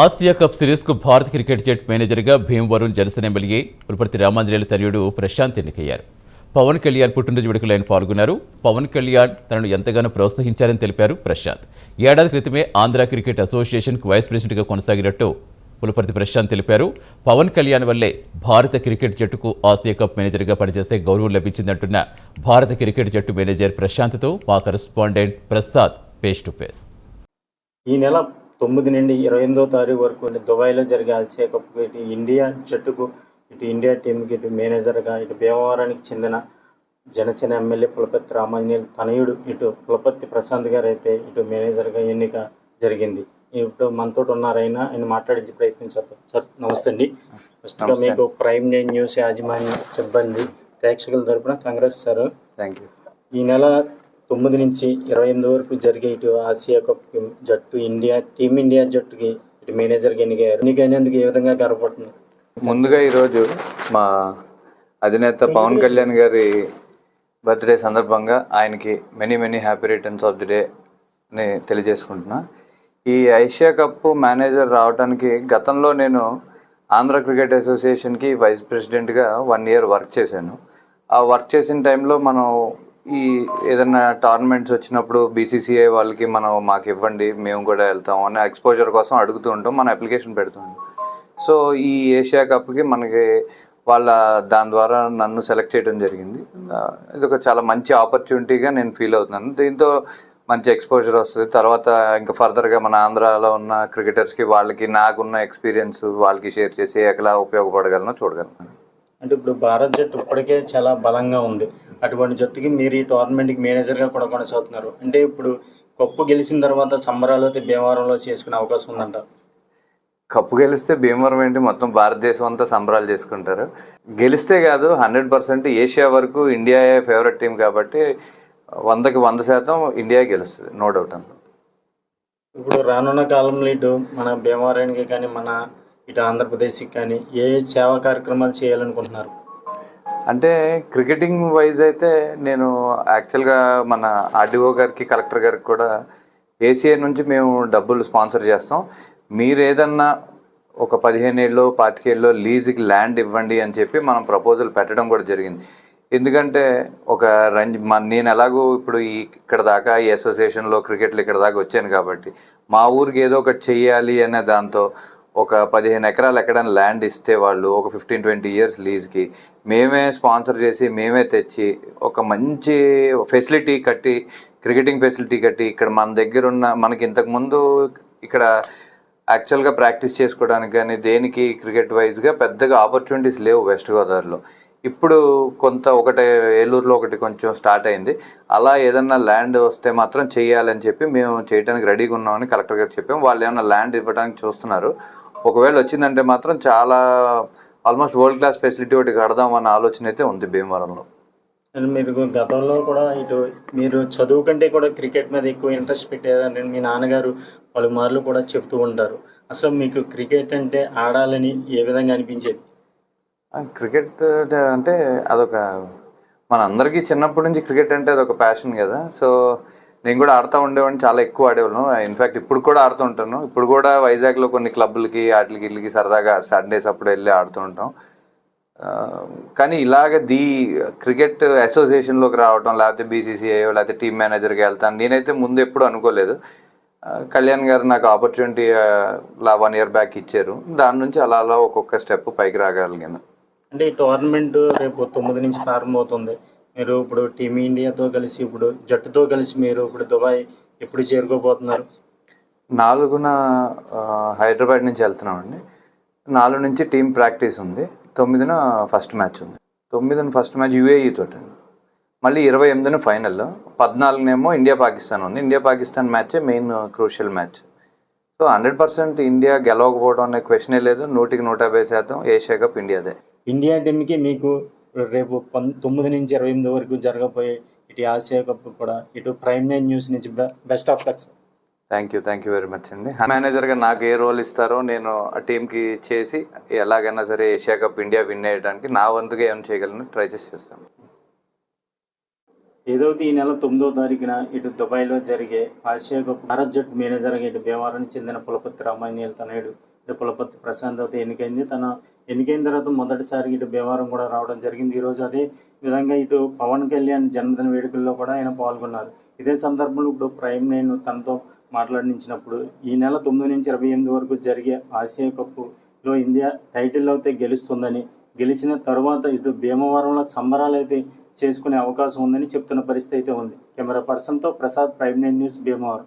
Asia cup సిరీస్కు భారత Bharat cricket జట్ మేనేజర్గా భీమవరం జనసేన ఎమ్మెల్యే పులపర్తి రామాంజనేయులు తనయుడు ప్రశాంత్ ఎన్నికయ్యారు. పవన్ కళ్యాణ్ పుట్టినరోజు వేడుకలో ఆయన పాల్గొన్నారు. పవన్ కళ్యాణ్ తనను ఎంతగానో ప్రోత్సహించారని తెలిపారు ప్రశాంత్. ఏడాది క్రితమే ఆంధ్ర క్రికెట్ అసోసియేషన్కు వైస్ ప్రెసిడెంట్గా కొనసాగినట్టు పులపర్తి ప్రశాంత్ తెలిపారు. పవన్ కళ్యాణ్ వల్లే భారత క్రికెట్ జట్టుకు ఆసియా కప్ మేనేజర్గా పనిచేసే గౌరవం లభించిందంటున్న భారత క్రికెట్ జట్టు మేనేజర్ ప్రశాంత్తో మా correspondent Prasad face to face. ఈ నెల తొమ్మిది నుండి ఇరవై ఎనిమిదో తారీఖు వరకు దుబాయ్లో జరిగే ఆసియా కప్ ఇటు ఇండియా జట్టుకు ఇటు ఇండియా టీంకి ఇటు మేనేజర్గా ఇటు భీమవరానికి చెందిన జనసేన ఎమ్మెల్యే పులపర్తి రామాంజనేయులు తనయుడు ఇటు పులపర్తి ప్రశాంత్ గారు అయితే ఇటు మేనేజర్గా ఎన్నిక జరిగింది. ఇప్పుడు మనతో ఉన్నారైనా ఆయన మాట్లాడించి ప్రయత్నించారు సార్ నమస్తే అండి. ఫస్ట్గా. మీకు ప్రైమ్ నైన్ న్యూస్ యాజమాన్య సిబ్బంది ప్రేక్షకుల తరపున కాంగ్రెస్ సార్. Thank you. ఈ నెల తొమ్మిది నుంచి ఇరవై ఎనిమిది వరకు జరిగే ఇటు ఆసియా కప్ జట్టు ఇండియా టీమిండియా జట్టుకి ఇటు మేనేజర్గా ఎన్నికయ్యారు. ఎన్నికైనందుకు ఏ విధంగా గర్వపడుతుంది? ముందుగా ఈరోజు మా అధినేత పవన్ కళ్యాణ్ గారి బర్త్డే సందర్భంగా ఆయనకి many many happy returns of the day అని తెలియజేసుకుంటున్నా. ఈ ఏషియా కప్ మేనేజర్ రావడానికి గతంలో నేను ఆంధ్ర క్రికెట్ అసోసియేషన్కి వైస్ ప్రెసిడెంట్గా వన్ ఇయర్ వర్క్ చేశాను. ఆ వర్క్ చేసిన టైంలో మనం ఈ ఏదైనా టోర్నమెంట్స్ వచ్చినప్పుడు బీసీసీఐ వాళ్ళకి మనం మాకు ఇవ్వండి మేము కూడా వెళ్తాం అనే ఎక్స్పోజర్ కోసం అడుగుతూ ఉంటాం మన అప్లికేషన్ పెడుతుంటాం సో ఈ ఏషియా కప్కి మనకి వాళ్ళ దాని ద్వారా నన్ను సెలెక్ట్ చేయడం జరిగింది. ఇది ఒక చాలా మంచి ఆపర్చునిటీగా నేను ఫీల్ అవుతున్నాను. దీంతో మంచి ఎక్స్పోజర్ వస్తుంది. తర్వాత ఇంకా ఫర్దర్గా మన ఆంధ్రాలో ఉన్న క్రికెటర్స్కి వాళ్ళకి నాకున్న ఎక్స్పీరియన్స్ వాళ్ళకి షేర్ చేసి ఎలా ఉపయోగపడగలనో చూడగలను. అంటే ఇప్పుడు భారత్ జట్టు ఇప్పటికే చాలా బలంగా ఉంది. అటువంటి జట్టుకి మీరు ఈ టోర్నమెంట్కి మేనేజర్గా కూడా కొనసాగుతున్నారు. అంటే ఇప్పుడు కప్పు గెలిచిన తర్వాత సంబరాలు అయితే భీమవరంలో చేసుకునే అవకాశం ఉందంట. కప్పు గెలిస్తే భీమవరం ఏంటి? మొత్తం భారతదేశం అంతా సంబరాలు చేసుకుంటారు. గెలిస్తే కాదు హండ్రెడ్ పర్సెంట్ ఏషియా వరకు ఇండియా ఫేవరెట్ టీం కాబట్టి వందకి వంద శాతం ఇండియా గెలుస్తుంది నో డౌట్ అందులో ఇప్పుడు రానున్న కాలంలో ఇటు మన భీమవరానికి కానీ మన ఇటు ఆంధ్రప్రదేశ్కి కానీ ఏ సేవా కార్యక్రమాలు చేయాలనుకుంటున్నారు? అంటే క్రికెటింగ్ వైజ్ అయితే నేను యాక్చువల్గా మన ఆర్డీఓ గారికి కలెక్టర్ గారికి కూడా ఏసీఐ నుంచి మేము డబ్బులు స్పాన్సర్ చేస్తాం. మీరు ఏదన్నా ఒక పదిహేను ఏళ్ళు పాతికేళ్ళలో లీజుకి ల్యాండ్ ఇవ్వండి అని చెప్పి మనం ప్రపోజల్ పెట్టడం కూడా జరిగింది. ఎందుకంటే ఒక రంజ్ మన నేను ఎలాగో ఇప్పుడు ఈ ఇక్కడ దాకా ఈ అసోసియేషన్లో క్రికెట్లు ఇక్కడ దాకా వచ్చాను కాబట్టి మా ఊరికి ఏదో ఒకటి చెయ్యాలి అనే దాంతో ఒక పదిహేను ఎకరాలు ఎక్కడైనా ల్యాండ్ ఇస్తే వాళ్ళు ఒక ఫిఫ్టీన్ ట్వంటీ ఇయర్స్ లీజ్కి మేమే స్పాన్సర్ చేసి మేమే తెచ్చి ఒక మంచి ఫెసిలిటీ కట్టి క్రికెటింగ్ ఫెసిలిటీ కట్టి ఇక్కడ మన దగ్గర ఉన్న మనకి ఇంతకుముందు ఇక్కడ యాక్చువల్గా ప్రాక్టీస్ చేసుకోవడానికి కానీ దేనికి క్రికెట్ వైజ్గా పెద్దగా ఆపర్చునిటీస్ లేవు వెస్ట్ గోదావరిలో ఇప్పుడు కొంత ఒకటి ఏలూరులో ఒకటి కొంచెం స్టార్ట్ అయింది. అలా ఏదన్నా ల్యాండ్ వస్తే మాత్రం చేయాలని చెప్పి మేము చేయడానికి రెడీగా ఉన్నామని కలెక్టర్ గారు చెప్పాం వాళ్ళు ఏమైనా ల్యాండ్ ఇవ్వడానికి చూస్తున్నారు. ఒకవేళ వచ్చిందంటే మాత్రం చాలా ఆల్మోస్ట్ వరల్డ్ క్లాస్ ఫెసిలిటీ ఒకటి కడదాం అన్న ఆలోచన అయితే ఉంది భీమవరంలో. మీరు గతంలో కూడా ఇటు మీరు చదువు కంటే కూడా క్రికెట్ మీద ఎక్కువ ఇంట్రెస్ట్ పెట్టారని మీ నాన్నగారు పలుమార్లు కూడా చెప్తూ ఉంటారు. అసలు మీకు క్రికెట్ అంటే ఆడాలని ఏ విధంగా అనిపించేది? క్రికెట్ అంటే అదొక మన అందరికీ చిన్నప్పటి నుంచి క్రికెట్ అంటే అదొక ప్యాషన్ కదా. సో నేను కూడా ఆడుతూ ఉండేవాడిని చాలా ఎక్కువ ఆడేవాళ్ళం. ఇన్ఫాక్ట్ ఇప్పుడు కూడా ఆడుతూ ఉంటాను. ఇప్పుడు కూడా వైజాగ్లో కొన్ని క్లబ్లకి వాటికి వీటికి సరదాగా సండేస్ అప్పుడు వెళ్ళి ఆడుతూ ఉంటాం. కానీ ఇలాగ ది క్రికెట్ అసోసియేషన్లోకి రావడం లేకపోతే బీసీసీఐ లేకపోతే టీమ్ మేనేజర్కి వెళ్తాను. నేనైతే ముందు ఎప్పుడు అనుకోలేదు. కళ్యాణ్ గారు నాకు ఆపర్చునిటీ లా వన్ ఇయర్ బ్యాక్ ఇచ్చారు. దాని నుంచి అలా అలా ఒక్కొక్క స్టెప్ పైకి రాగలిగాను. అంటే ఈ టోర్నమెంట్ రేపు తొమ్మిది నుంచి ప్రారంభమవుతుంది. మీరు ఇప్పుడు టీమ్ ఇండియాతో కలిసి ఇప్పుడు జట్టుతో కలిసి మీరు ఇప్పుడు దుబాయ్ ఎప్పుడు చేరుకోబోతున్నారు? నాలుగున హైదరాబాద్ నుంచి వెళ్తున్నామండి. నాలుగు నుంచి టీం ప్రాక్టీస్ ఉంది. తొమ్మిదిన ఫస్ట్ మ్యాచ్ ఉంది. తొమ్మిదిన ఫస్ట్ మ్యాచ్ యూఏఈ తోటి మళ్ళీ ఇరవై ఎనిమిదిన ఫైనల్ పద్నాలుగునేమో ఇండియా పాకిస్తాన్ ఉంది. India Pakistan మ్యాచే main crucial match. So hundred percent India గెలవకపోవడం అనే క్వశ్చనే లేదు. నూటికి నూట యాభై శాతం ఏషియా కప్ ఇండియాదే. ఇండియా టీంకి మీకు రేపు పం తొమ్మిది నుంచి ఇరవై ఎనిమిది వరకు జరగబోయే ఇటు ఆసియా కప్ కూడా ఇటు ప్రైమ్ నైన్ న్యూస్ నుంచి best of lucks thank you thank you very much అండి. మేనేజర్గా నాకు ఏ రోల్ ఇస్తారో నేను ఆ టీంకి చేసి ఎలాగైనా సరే ఏషియా కప్ ఇండియా విన్ అయ్యడానికి నా వంతుగా ఏమైనా చేయగలను ట్రై చేసి చేస్తాను ఏదైతే ఈ నెల తొమ్మిదో తారీఖున ఇటు దుబాయ్లో జరిగే ఆసియా కప్ భారత్ జట్టు మేనేజర్గా ఇటు భీమవరానికి చెందిన పులపతి రామాయణీయులు తనయుడు ఇటు పులపతి ప్రశాంత్ ఎన్నికైంది. తన ఎన్నికైన తర్వాత మొదటిసారి ఇటు భీమవరం కూడా రావడం జరిగింది. ఈరోజు అదే విధంగా ఇటు పవన్ కళ్యాణ్ జన్మదిన వేడుకల్లో కూడా ఆయన పాల్గొన్నారు. ఇదే సందర్భంలో ఇప్పుడు ప్రైమ్ నేను తనతో మాట్లాడించినప్పుడు ఈ నెల తొమ్మిది నుంచి ఇరవై ఎనిమిది వరకు జరిగే ఆసియా కప్లో ఇండియా టైటిల్ అయితే గెలుస్తుందని గెలిచిన తర్వాత ఇటు భీమవరంలో సంబరాలు అయితే చేసుకునే అవకాశం ఉందని చెప్తున్న పరిస్థితి అయితే ఉంది. కెమెరా పర్సన్తో Prasad Prime nine news Bhimavaram.